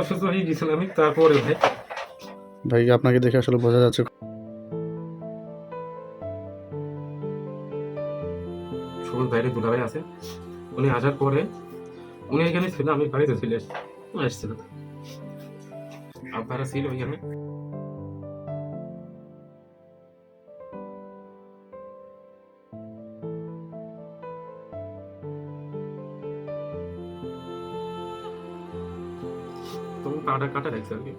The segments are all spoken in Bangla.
অসুস্থ হয়ে গেছিলাম আমি তারপরে ভাই। ভাই আপনাকে দেখে আসলে বোঝা যাচ্ছে সবুজ বাইরে দুলাভাই আছে। উনি আসার পরে উনি এখানে ছিল আমি বাড়িতে চলে আসছিলাম আব্বারা ছিল ওইখানে? পাটা কাটা রাখছো আর কি।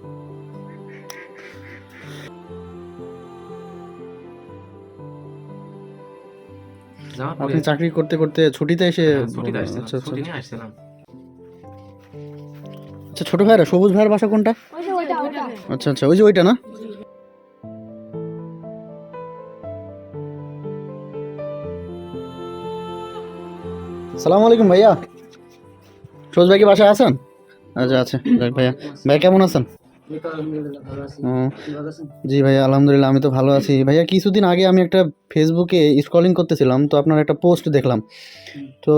আপনি চাকরি করতে করতে ছুটিতে এসে হ্যাঁ, ছুটিতে আসছিলাম আচ্ছা আচ্ছা ছুটি নিয়ে আসছিলাম। আচ্ছা ছোট ভাইরা সবুজ ভাইয়ের বাসা কোনটা? আচ্ছা আচ্ছা ওই যে ওইটা না? সালাম আলাইকুম ভাইয়া। সবুজ ভাই কি বাসায় আছেন? আচ্ছা আচ্ছা। যাক ভাইয়া, ভাই কেমন আছেন? জি ভাইয়া আলহামদুলিল্লাহ, আমি তো ভালো আছি। ভাইয়া, কিছুদিন আগে আমি একটা ফেসবুকে স্ক্রলিং করতেছিলাম, তো আপনার একটা পোস্ট দেখলাম। তো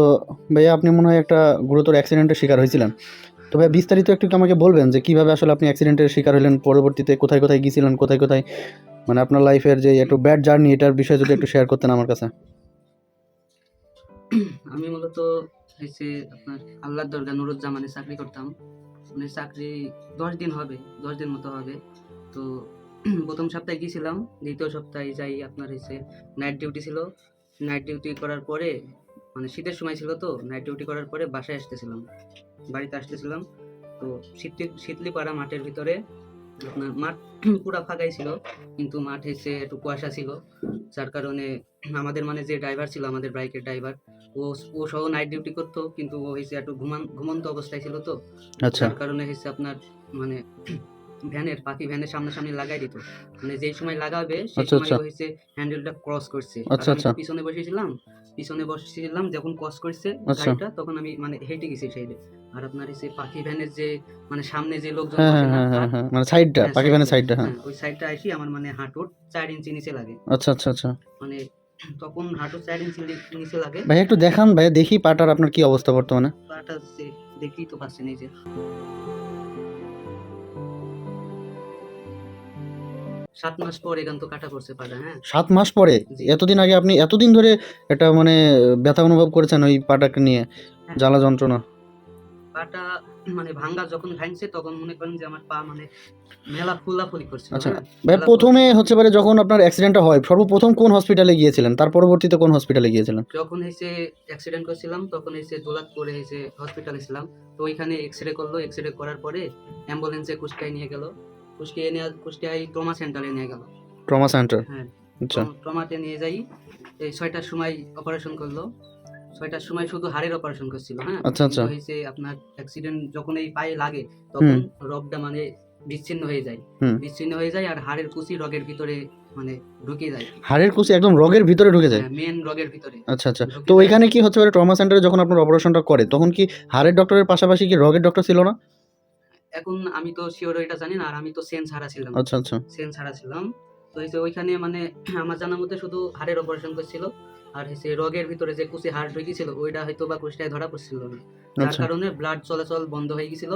ভাইয়া, আপনি মনে হয় একটা গুরুতর অ্যাক্সিডেন্টের শিকার হয়েছিলেন। তো ভাই বিস্তারিত একটু আমাকে বলবেন যে কীভাবে আসলে আপনি অ্যাক্সিডেন্টের শিকার হলেন পরবর্তীতে কোথায় কোথায় গিয়েছিলেন, কোথায় কোথায়? মানে আপনার লাইফের যে একটু ব্যাড জার্নি এটার বিষয়ে যদি একটু শেয়ার করতেন আমার কাছে। আমি মূলত হয়েছে আপনার আল্লাহর দরগা নুরুজ্জামানে চাকরি করতাম। মানে চাকরি দশ দিন হবে, দশ দিন মতো হবে। তো প্রথম সপ্তাহে গিয়েছিলাম, দ্বিতীয় সপ্তাহে যাই আপনার হয়েছে নাইট ডিউটি ছিল। নাইট ডিউটি করার পরে মানে শীতের সময় ছিল তো নাইট ডিউটি করার পরে বাসায় আসতেছিলাম। বাড়িতে আসতেছিলাম। তো শীতলি শীতলিপাড়া মাঠের ভিতরে আপনার মাঠ পুরো ফাঁকাই ছিল কিন্তু মাঠ এসে একটু কুয়াশা ছিল। যার কারণে আমাদের মানে যে ড্রাইভার ছিল আমাদের বাইকের ড্রাইভার ও ও সহ নাইট ডিউটি করতো কিন্তু ও হয়েছে একটু ঘুমান ঘুমন্ত অবস্থায় ছিল তো। আচ্ছা। যার কারণে হয়েছে আপনার মানে ভ্যানের পাখি ভ্যানের সামনাসামনি লাগাই দিত। মানে যেই সময় লাগাবে সেই আচ্ছা, সময় আচ্ছা। ও হচ্ছে হ্যান্ডেলটা ক্রস করছে। আচ্ছা, আচ্ছা। পিছনে বসেছিলাম পিছনে বসেছিলাম যখন ক্রস করছে। গাড়িটা তখন আমি মানে হেঁটে গেছি সাইডে আর আপনার হচ্ছে পাখি ভ্যানের যে মানে সামনে যে লোকজন হ্যাঁ হ্যাঁ হ্যাঁ মানে সাইডটা পাখি ভ্যানের সাইডটা হ্যাঁ। ওই সাইডটা আসি আমার মানে হাঁটুর চার ইঞ্চি নিচে লাগে। আচ্ছা আচ্ছা আচ্ছা। মানে তখন হাঁটুর চার ইঞ্চি নিচে লাগে। ভাই একটু দেখান ভাই দেখি পাটার আপনার কি অবস্থা বর্তমানে? পাটা দেখতেই তো পাচ্ছেন এই যে। সাত মাস পর এখান তো কাটা পড়ছে পাটা হ্যাঁ? সাত মাস পরে? এতদিন আগে আপনি এতদিন ধরে এটা মানে ব্যথা অনুভব করেছেন ওই পাটাকে নিয়ে? জ্বালা যন্ত্রণা? পাটা মানে ভাঙ্গা যখন ভাঙছে তখন মনে করেন যে আমার পা মানে মেলা ফুলাফুলি করছে আচ্ছা। ভাই প্রথমে হচ্ছে পারে যখন আপনার অ্যাক্সিডেন্টটা হয় সর্বপ্রথম কোন হসপিটালে গিয়েছিলেন? তার পরবর্তীতে কোন হসপিটালে গিয়েছিলেন? যখন এসে অ্যাক্সিডেন্ট করছিলাম তখন এসে দোলাতপুরে এসে হসপিটালে ছিলাম। তো ওইখানে এক্স রে করল এক্স রে করার পরে অ্যাম্বুলেন্সে কুষ্টিয়ায় নিয়ে গেল। কুষ্টিয়ায় নিয়ে কুষ্টিয়ায় ট্রমা সেন্টারে নিয়ে গেল। Trauma centre? হ্যাঁ আচ্ছা। ট্রমাতে নিয়ে যাই এই ছয়টার সময় অপারেশন করল। ছয়টার সময় শুধু হাড়ের অপারেশন করছিল হ্যাঁ? আচ্ছা, আচ্ছা। হয়েছে আপনার অ্যাক্সিডেন্ট যখন এই পায়ে লাগে তখন রগটা মানে বিচ্ছিন্ন হয়ে যায়। বিচ্ছিন্ন হয়ে যায় আর হাড়ের কুচি রগের ভিতরে মানে ঢুকে যায়। হাড়ের কুচি একদম রগের ভিতরে ঢুকে যায়? মেন রগের ভিতরে। আচ্ছা আচ্ছা। তো ওইখানে কি হচ্ছে পারে ট্রমা সেন্টারে যখন আপনার অপারেশনটা করে তখন কি হাড়ের ডক্টরের পাশাপাশি কি রগের ডক্টর ছিল না? এখন আমি তো শিওর এটা জানি না আর আমি তো সেন্স হারা ছিলাম। আচ্ছা আচ্ছা। সেন্স হারা ছিলাম। তো হচ্ছে ওইখানে মানে আমার জানার মধ্যে শুধু হাড়ের অপারেশন করছিল আর হচ্ছে রগের ভিতরে যে কুচি হাড় ঢুকেছিল ওইটা হয়তো বা কুচিটায় ধরা পড়ছিল না। যার আচ্ছা। কারণে ব্লাড চলাচল বন্ধ হয়ে গেছিল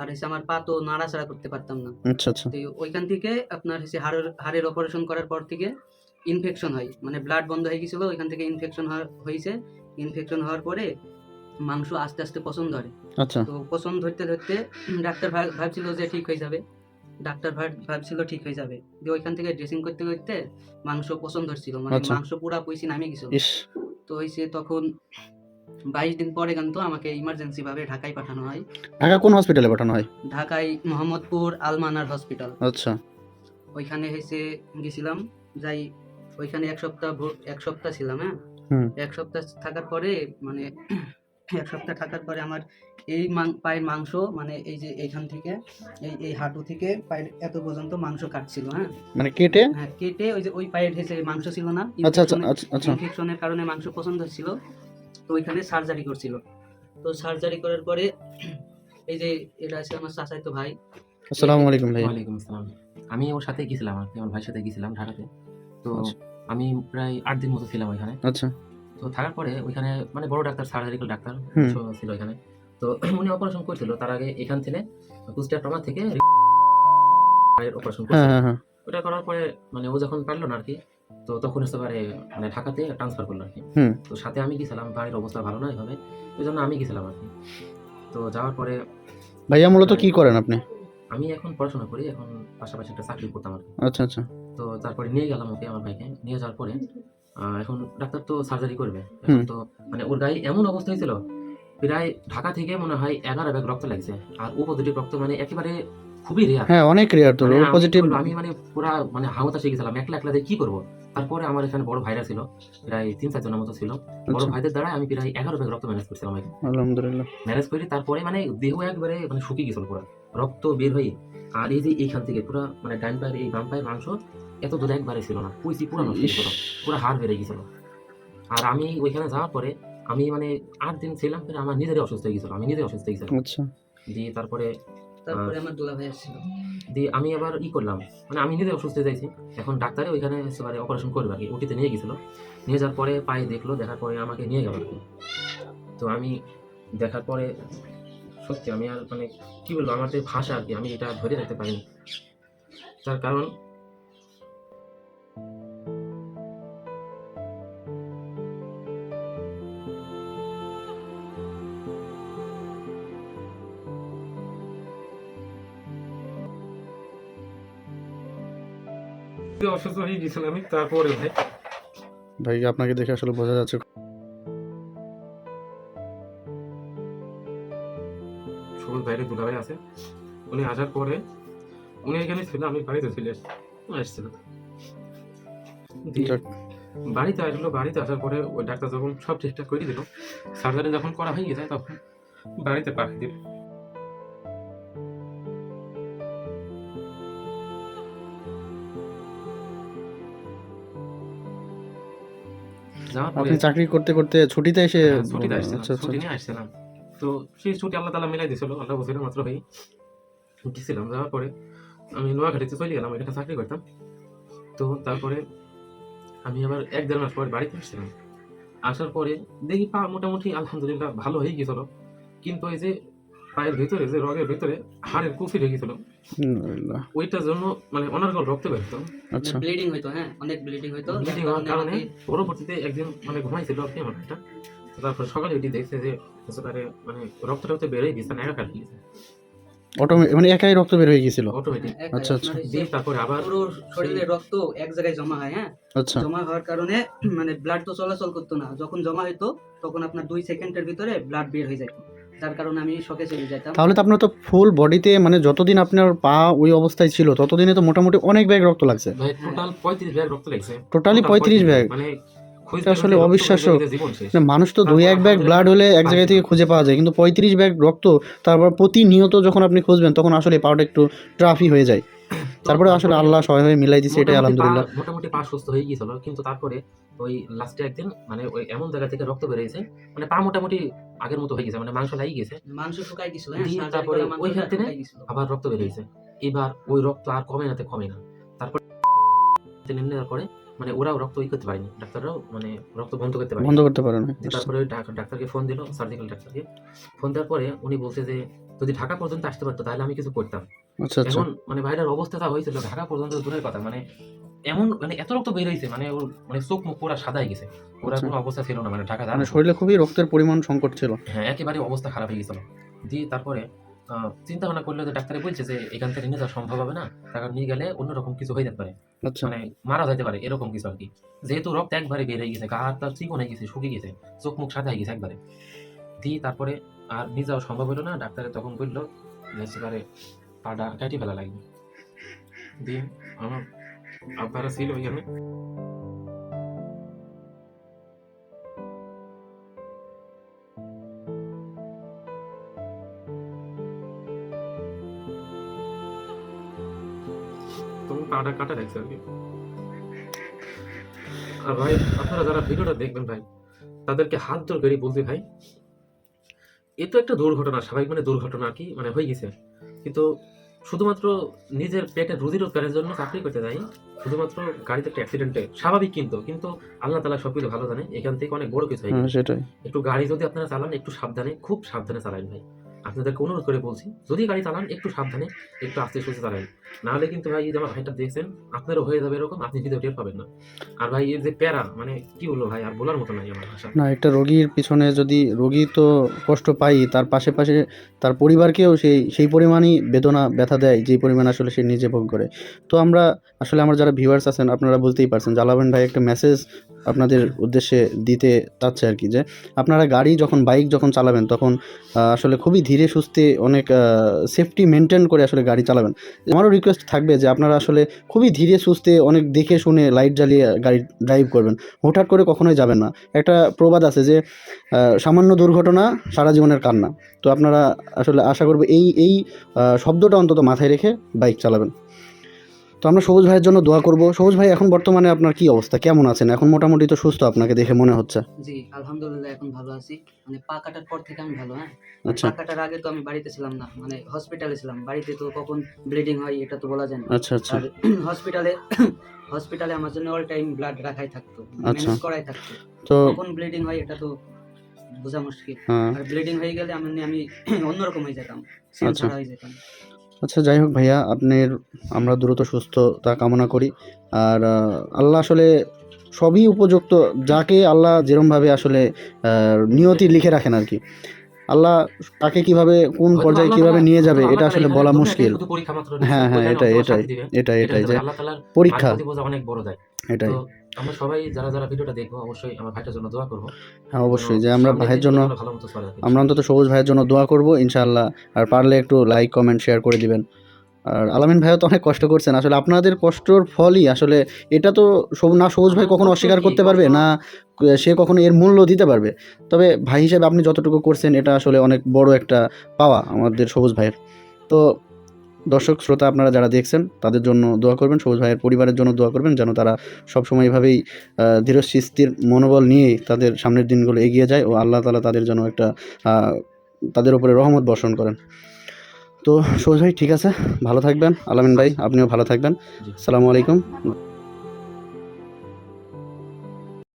আর হচ্ছে আমার পা তো নাড়াচাড়া করতে পারতাম না। আচ্ছা আচ্ছা। তো ওইখান থেকে আপনার হচ্ছে হাড়ের হাড়ের অপারেশন করার পর থেকে ইনফেকশন হয়। মানে ব্লাড বন্ধ হয়ে গেছিল ওইখান থেকে ইনফেকশন হয়েছে। ইনফেকশন হওয়ার পরে মাংস আস্তে আস্তে পছন্দ ধরে আচ্ছা। তো পছন্দ ধরতে ধরতে ডাক্তার ভাব- ভাবছিল যে ঠিক হয়ে যাবে। ডাক্তার ভাব- ভাবছিল ঠিক হয়ে যাবে। দিয়ে ওইখান থেকে ড্রেসিং করতে করতে মাংস পছন্দ ধরছিল মানে আচ্ছা। মাংস পুরা পয়সি নামে গেছিল। তো হয়েছে তখন বাইশ দিন পরে কিন্তু আমাকে ইমার্জেন্সি ভাবে ঢাকায় পাঠানো হয়। ঢাকা কোন হসপিটালে পাঠানো হয়? ঢাকায় মোহাম্মদপুর আলমানার হসপিটাল আচ্ছা। ওইখানে হয়েছে গেছিলাম যাই ওইখানে এক সপ্তাহ এক সপ্তাহ ছিলাম হ্যাঁ? এক সপ্তাহ থাকার পরে মানে এক সপ্তাহ থাকার পরে আমার এই মাং- পায়ের মাংস মানে এই যে এইখান থেকে এই এই হাঁটু থেকে পায়ের এত পর্যন্ত মাংস কাটছিল হ্যাঁ। মানে কেটে? হ্যাঁ কেটে ওই যে ওই পায়ের হেসে মাংস ছিল না আচ্ছা আচ্ছা আচ্ছা আচ্ছা। ইনফেকশনের কারণে মাংস পছন্দ ছিল তো ওইখানে সার্জারি করছিল। তো সার্জারি করার পরে এই যে এটা আছে আমার চাচাইতো ভাই। আসসালামু আলাইকুম ভাই। ওয়ালাইকুম আসসালাম। আমি ওর সাথে গেছিলাম আর কি আমার ভাইয়ের সাথে গেছিলাম ঢাকাতে। তো আচ্ছা। আমি প্রায় আট দিন মতো ছিলাম ওইখানে। আচ্ছা। তো থাকার পরে ওইখানে মানে বড় ডাক্তার সার্জারিক্যাল ডাক্তার ছিল ওইখানে। তো উনি অপারেশন করছিল তার আগে এখান থেকে কুষ্টিয়া ট্রমা থেকে অপারেশন হ্যাঁ করছিল। হ্যাঁ হ্যাঁ। ওটা করার পরে মানে ও যখন পারল না আর কি তো তখন হচ্ছে পারে মানে ঢাকাতে ট্রান্সফার করল আর কি। তো সাথে আমি গেছিলাম বাড়ির অবস্থা ভালো না এভাবে ওই জন্য আমি গেছিলাম আর কি। তো যাওয়ার পরে ভাইয়া মূলত কি করেন আপনি? আমি এখন পড়াশোনা করি এখন পাশাপাশি একটা চাকরি করতাম আর কি। আচ্ছা আচ্ছা। তো তারপরে নিয়ে গেলাম ওকে আমার ভাইকে। নিয়ে যাওয়ার পরে এখন ডাক্তার তো সার্জারি করবে। তো মানে ওর গায়ে এমন অবস্থা হয়েছিল প্রায় ঢাকা থেকে মনে হয় এগারো ব্যাগ রক্ত লাগছে। আর ও পজিটিভ রক্ত মানে একেবারে খুবই রেয়ার হ্যাঁ অনেক রেয়ার তো মানে আমি পজিটিভ আমি মানে পুরা মানে হাওতা শিখে গেছিলাম একলা একলা কি করব? তারপরে আমার এখানে বড় ভাইরা ছিল প্রায় তিন চারজনের মতো ছিল। বড় আচ্ছা। ভাইদের দ্বারা আমি প্রায় এগারো ব্যাগ রক্ত ম্যানেজ করছিলাম আলহামদুলিল্লাহ। ম্যানেজ করি তারপরে মানে দেহ একবারে মানে শুকিয়ে গেছিল পুরো। রক্ত বের হয়ে আর এই যে এইখান থেকে পুরো মানে ডান পায়ের এই বাম পায়ের মাংস এত দূরে একবারে ছিল না। পুইসি পুরো নষ্ট গেছিল পুরো হাড় বেড়ে গেছিল। আর আমি ওইখানে যাওয়ার পরে আমি মানে আট দিন ছিলাম ফের আমার নিজেরই অসুস্থ হয়ে গেছিল আমি নিজেই অসুস্থ হয়ে গেছিলাম। আচ্ছা। দিয়ে তারপরে তারপরে আমার দুলা ভাই আসছিল। দিয়ে আমি আবার ই করলাম মানে আমি নিজে অসুস্থ হয়ে যাইছি। এখন ডাক্তারে ওইখানে এবারে অপারেশন করবে আর কি ওটিতে নিয়ে গেছিল। নিয়ে যাওয়ার পরে পায়ে দেখল দেখার পরে আমাকে নিয়ে গেল তো আমি দেখার পরে সত্যি আমি আর মানে কি বলব, আমার যে ভাষা আর কি, আমি এটা ধরে রাখতে পারিনি। তার কারণ অসুস্থ হয়ে গেছিলাম আমি, তারপরে ভাই। ভাই আপনাকে দেখে আসলে বোঝা যাচ্ছে আছে। উনি আসার পরে উনি এখানে ছিল আমি বাড়িতে এসেছি এসেছিলাম বাড়িতে আসলো বাড়িতে আসার পরে ওই ডাক্তার যখন সব ঠিকঠাক করে দিল সার্জারি যখন করা হয়ে গেছে তখন বাড়িতে পাঠিয়ে দিল। আপনি চাকরি করতে করতে ছুটিতে এসে হ্যাঁ, ছুটিতে আসছিলাম আচ্ছা আচ্ছা। ছুটি নিয়ে আসছিলাম। তো সেই ছুটি আল্লাহ তালা মিলাই দিয়েছিল আল্লাহ বছরের মাত্র হয়ে গেছিলাম। যাওয়ার পরে আমি নোয়াখালীতে চলে গেলাম এখানে চাকরি করতাম। তো তারপরে আমি আবার এক দেড় মাস পরে বাড়িতে আসছিলাম। আসার পরে দেখি পা মোটামুটি আলহামদুলিল্লাহ ভালো হয়ে গেছিল। কিন্তু এই যে পায়ের ভিতরে যে রগের ভিতরে হাড়ের কুফি রেখেছিল আলহামদুলিল্লাহ। ওইটার জন্য মানে অনার্গল রক্ত বেরোতো আচ্ছা। ব্লিডিং হইতো হ্যাঁ অনেক ব্লিডিং হইতো। ব্লিডিং হওয়ার কারণে পরবর্তীতে একদিন মানে ঘুমাইছিল আর কি আমার একটা তারপরে সকালে এটি দেখছে যে একেবারে মানে রক্ত রক্ত বেড়ে গেছে না একা গেছে। অটোমেটিক মানে একাই রক্ত বের হয়ে গিয়েছিল অটোমেটিক আচ্ছা, আচ্ছা। যে দিয়ে তারপরে আবার পুরো শরীরে রক্ত এক জায়গায় জমা হয় হ্যাঁ? আচ্ছা। জমা হওয়ার কারণে মানে ব্লাড তো চলাচল করতো না। যখন জমা হইতো তখন আপনার দুই সেকেন্ডের ভিতরে ব্লাড বের হয়ে যেত যার কারণে আমি শকে চলে যেতাম তাহলে তো আপনার তো ফুল বডিতে মানে যতদিন আপনার পা ওই অবস্থায় ছিল ততদিনে তো মোটামুটি অনেক ব্যাগ রক্ত লাগছে। ভাই টোটাল পঁয়ত্রিশ ব্যাগ রক্ত লাগছে। টোটালি Total পঁয়ত্রিশ ব্যাগ। মানে আসলে অবিশ্বাস্য। না, মানুষ তো দুই এক ব্যাগ ব্লাড হলে এক জায়গা থেকে খুঁজে পাওয়া যায় কিন্তু পঁয়ত্রিশ ব্যাগ রক্ত তারপর প্রতিনিয়ত যখন আপনি খুঁজবেন তখন আসলে পাওয়াটা একটু ট্রাফি হয়ে যায়। তারপরে আসলে আল্লাহ সহায় হয়ে মিলাই দিচ্ছে এটাই আলহামদুলিল্লাহ। মোটামুটি পা সুস্থ হয়ে গিয়েছিল কিন্তু তারপরে ওই লাস্টে একদিন মানে ওই এমন জায়গা থেকে রক্ত বেরিয়েছে মানে পা মোটামুটি আগের মতো হয়ে গেছে মানে মাংস লাগিয়ে গেছে। মাংস শুকাই গেছিল হ্যাঁ তারপরে ওইখান থেকে আবার রক্ত বেরিয়েছে এবার ওই রক্ত আর কমে নাতে কমে না। তারপর নেওয়ার পরে মানে ওরাও রক্ত ওই করতে পারেনি। ডাক্তাররাও মানে রক্ত বন্ধ করতে পারেনি। বন্ধ করতে পারে না তারপরে ডাক্তারকে ফোন দিল সার্জিক্যাল ডাক্তারকে। ফোন দেওয়ার পরে উনি বলছে যে যদি ঢাকা পর্যন্ত আসতে পারতো তাহলে আমি কিছু করতাম। আচ্ছা আচ্ছা। এখন মানে ভাইটার অবস্থাটা হয়েছিল ঢাকা পর্যন্ত দূরের কথা। মানে এমন মানে এত রক্ত বের হয়েছে মানে ওর মানে চোখ মুখ পুরা সাদা হয়ে গেছে। ওরা আচ্ছা। কোনো অবস্থা ছিল না মানে ঢাকা মানে শরীরে খুবই রক্তের পরিমাণ সংকট ছিল। হ্যাঁ একেবারে অবস্থা খারাপ হয়ে গেছিল। দিয়ে তারপরে চিন্তা ভাবনা করলে তো ডাক্তারে বলছে যে এখান থেকে নিয়ে যাওয়া সম্ভব হবে না। তাকে নিয়ে গেলে অন্যরকম কিছু হয়ে যেতে পারে। আচ্ছা। মানে মারা যেতে পারে এরকম কিছু আর কি। যেহেতু রক্ত একবারে বের হয়ে গেছে গা হাত তার চিকন হয়ে গেছে শুকিয়ে গেছে চোখ মুখ সাদা হয়ে গেছে একবারে। দিয়ে তারপরে আর নিয়ে যাওয়া সম্ভব হলো না। ডাক্তারে তখন বলল একেবারে পাটা কাটি ফেলা লাগবে। দিয়ে আমার আব্বারা ছিল ওইখানে। পাটা কাটা রাখছে আর কি। আর ভাই আপনারা যারা ভিডিওটা দেখবেন ভাই তাদেরকে হাত জোর করে বলতে ভাই এ তো একটা দুর্ঘটনা স্বাভাবিক মানে দুর্ঘটনা আর কি মানে হয়ে গেছে। কিন্তু শুধুমাত্র নিজের পেটের রুজি রোজগারের জন্য চাকরি করতে যাই শুধুমাত্র গাড়িতে একটা অ্যাক্সিডেন্টে স্বাভাবিক কিন্তু কিন্তু আল্লাহ তালা সবকিছু ভালো জানে এখান থেকে অনেক বড় কিছু হয় হ্যাঁ একটু গাড়ি যদি আপনারা চালান একটু সাবধানে খুব সাবধানে চালান ভাই। আপনাদেরকে অনুরোধ করে বলছি, যদি গাড়ি চালান, একটু সাবধানে, একটু আস্তে সুস্থে চালান। নাহলে কিন্তু ভাই, এই যে আমার ভাইটা দেখছেন, আপনারও হয়ে যাবে এরকম, আপনি ভিডিও টের পাবেন না। আর ভাই এর যে প্যারা মানে কি বলব ভাই, আর বলার মতো নাই আমার ভাষা। না, একটা রোগীর পিছনে যদি, রোগী তো কষ্ট পাই তার পাশে পাশে তার পরিবারকেও সেই সেই পরিমাণই বেদনা, ব্যথা দেয়, যেই পরিমাণ আসলে সে নিজে ভোগ করে। তো আমরা, আসলে আমার যারা ভিউয়ার্স আছেন, আপনারা বুঝতেই পারছেন জালাবেন ভাই, একটা মেসেজ আপনাদের উদ্দেশ্যে দিতে চাচ্ছে আর কি যে, আপনারা গাড়ি যখন বাইক যখন চালাবেন, তখন আসলে খুবই ধীরে সুস্থে অনেক সেফটি মেনটেন করে আসলে গাড়ি চালাবেন। আমারও রিকোয়েস্ট থাকবে যে, আপনারা আসলে খুবই ধীরে সুস্থে অনেক দেখে শুনে লাইট জ্বালিয়ে গাড়ি ড্রাইভ করবেন। হুটহাট করে কখনোই যাবেন না। একটা প্রবাদ আছে যে সামান্য দুর্ঘটনা সারা জীবনের কান্না। তো আপনারা আসলে আশা করব এই এই শব্দটা অন্তত মাথায় রেখে বাইক চালাবেন। তো আমরা সবুজ ভাইয়ের জন্য দোয়া করব। সবুজ ভাই এখন বর্তমানে আপনার কি অবস্থা? কেমন আছেন? এখন মোটামুটি তো সুস্থ আপনাকে দেখে মনে হচ্ছে। জি আলহামদুলিল্লাহ এখন ভালো আছি। মানে পা কাটার পর থেকে আমি ভালো হ্যাঁ? আচ্ছা। পা কাটার আগে তো আমি বাড়িতে ছিলাম না মানে হসপিটালে ছিলাম। বাড়িতে তো কখন ব্লিডিং হয় এটা তো বলা যায় না। আচ্ছা আচ্ছা। আর হসপিটালে হসপিটালে আমার জন্য অল টাইম ব্লাড রাখাই থাকতো আচ্ছা। ম্যানেজ করাই থাকতো। তো কখন ব্লিডিং হয় এটা তো বোঝা মুশকিল। হ্যাঁ। আর ব্লিডিং হয়ে গেলে আমি আমি অন্যরকম হয়ে যেতাম আচ্ছা। হয়ে যেতাম। আচ্ছা যাই হোক ভাইয়া আপনার আমরা দ্রুত সুস্থতা কামনা করি। আর আল্লাহ আসলে সবই উপযুক্ত যাকে আল্লাহ যেরমভাবে আসলে নিয়তি লিখে রাখেন আর কি। আল্লাহ তাকে কীভাবে কোন পর্যায়ে কীভাবে নিয়ে যাবে এটা আসলে বলা মুশকিল। হ্যাঁ, হ্যাঁ, এটাই, এটাই, এটাই এটাই যে পরীক্ষা অনেক বড় দেয়। এটাই। আমরা সবাই যারা যারা ভিডিওটা দেখব অবশ্যই আমার ভাইটার জন্য দোয়া করব। হ্যাঁ অবশ্যই যে আমরা ভাইয়ের জন্য আমরা অন্তত সবুজ ভাইয়ের জন্য দোয়া করব ইনশাআল্লাহ। আর পারলে একটু লাইক কমেন্ট শেয়ার করে দিবেন। আর আলামিন ভাইও তো অনেক কষ্ট করছেন। আসলে আপনাদের কষ্টর ফলই আসলে এটা তো না সবুজ ভাই কখনো অস্বীকার করতে পারবে না সে কখনো এর মূল্য দিতে পারবে। তবে ভাই হিসেবে আপনি যতটুকু করছেন এটা আসলে অনেক বড় একটা পাওয়া আমাদের সবুজ ভাইয়ের। তো দর্শক শ্রোতা আপনারা যারা দেখছেন তাদের জন্য দোয়া করবেন সবুজ ভাইয়ের পরিবারের জন্য দোয়া করবেন যেন তারা সবসময় এভাবেই ধীরস্থির মনোবল নিয়ে তাদের সামনের দিনগুলো এগিয়ে যায় ও আল্লাহ তালা তাদের জন্য একটা তাদের উপরে রহমত বর্ষণ করেন। তো সবুজ ভাই ঠিক আছে? ভালো থাকবেন। আলামিন ভাই আপনিও ভালো থাকবেন। সালামু আলাইকুম।